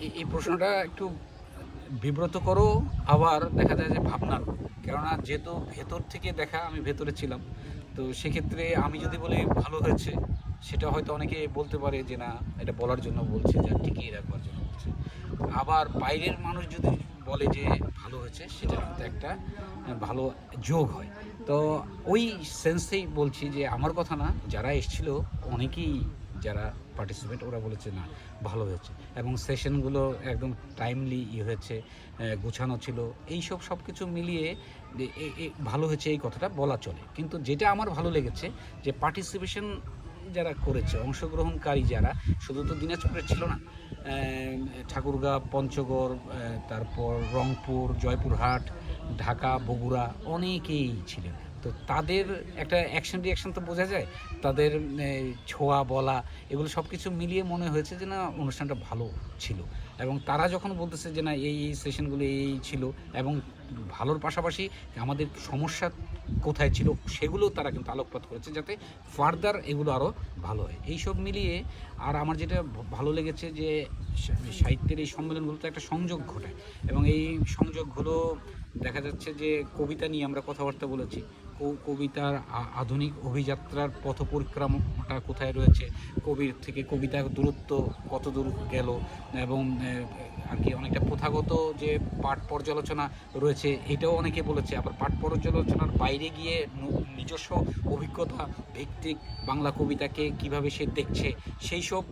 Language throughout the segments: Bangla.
এই- প্রশ্নটা একটু বিব্রত করো, আবার দেখা যায় যে ভাবনার। কেননা যেহেতু ভেতর থেকে দেখা, আমি ভেতরে ছিলাম। তো সেক্ষেত্রে আমি যদি বলি ভালো হয়েছে, সেটা হয়তো অনেকে বলতে পারে যে না, এটা বলার জন্য বলছে যে টিকিয়ে রাখবার জন্য বলছে। আবার বাইরের মানুষ যদি বলে যে ভালো হয়েছে, সেটা কিন্তু একটা ভালো যোগ হয়। তো ওই সেন্সেই বলছি যে, আমার কথা না, যারা এসেছিল, অনেকেই যারা পার্টিসিপেট ওরা বলেছে না, ভালো হয়েছে। এবং সেশনগুলো একদম টাইমলি ই হয়েছে গোছানো ছিল। এই সব সব কিছু মিলিয়ে ভালো হয়েছে এই কথাটা বলা চলে। কিন্তু যেটা আমার ভালো লেগেছে, যে পার্টিসিপেশন যারা করেছে, অংশগ্রহণকারী যারা, শুধু তো দিনাজপুরে ছিল না ঠাকুরগাঁ, পঞ্চগড় তারপর রংপুর, জয়পুরহাট ঢাকা, বগুড়া অনেকেই ছিলেন। তো তাদের একটা অ্যাকশন রিয়াকশন তো বোঝা যায়, তাদের ছোঁয়া বলা, এগুলো সব কিছু মিলিয়ে মনে হয়েছে যে না, অনুষ্ঠানটা ভালো ছিল। এবং তারা যখন বলতেছে যে না, এই এই সেশনগুলো এই ছিল, এবং ভালোর পাশাপাশি আমাদের সমস্যা কোথায় ছিল, সেগুলো তারা কিন্তু আলোকপাত করেছে যাতে ফার্দার এগুলো আরও ভালো হয়। এই সব মিলিয়ে আর আমার যেটা ভালো লেগেছে যে সাহিত্যের এই সম্মেলনগুলোতে একটা সংযোগ ঘটায়। এবং এই সংযোগগুলো দেখা যাচ্ছে যে কবিতা নিয়ে আমরা কথাবার্তা বলেছি। কবিতার আধুনিক অভিযাত্রার পথ পরিক্রমাটা কোথায় রয়েছে? কবির থেকে কবিতার দূরত্ব কত দূর গেল? এবং আর কি অনেকটা প্রথাগত যে পাঠ পর্যালোচনা রয়েছে, এটাও অনেকে বলেছে। আবার পাঠ পর্যালোচনার বাইরে গিয়ে নিজস্ব অভিজ্ঞতা, ভিত্তিক বাংলা কবিতাকে কীভাবে সে দেখছে, সেই সব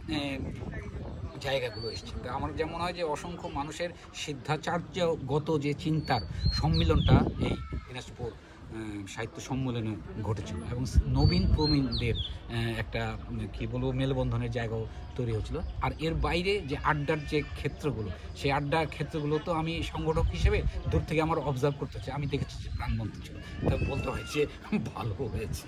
জায়গাগুলো এসছে। তা আমার যেমন হয় যে অসংখ্য মানুষের সিদ্ধাচার্যগত যে চিন্তার সম্মিলনটা এই দিনাজপুর সাহিত্য সম্মেলনে ঘটেছিল এবং নবীন প্রবীণদের একটা কি বলব, মেলবন্ধনের জায়গাও তৈরি হয়েছিল। আর এর বাইরে যে আড্ডার যে ক্ষেত্রগুলো, সেই আড্ডার ক্ষেত্রগুলো তো আমি সংগঠক হিসেবে দূর থেকে আমার অবজার্ভ করতে হচ্ছে। আমি দেখেছি যে প্রাণবন্ত ছিল। তা বলতে হয় যে ভালো হয়েছে।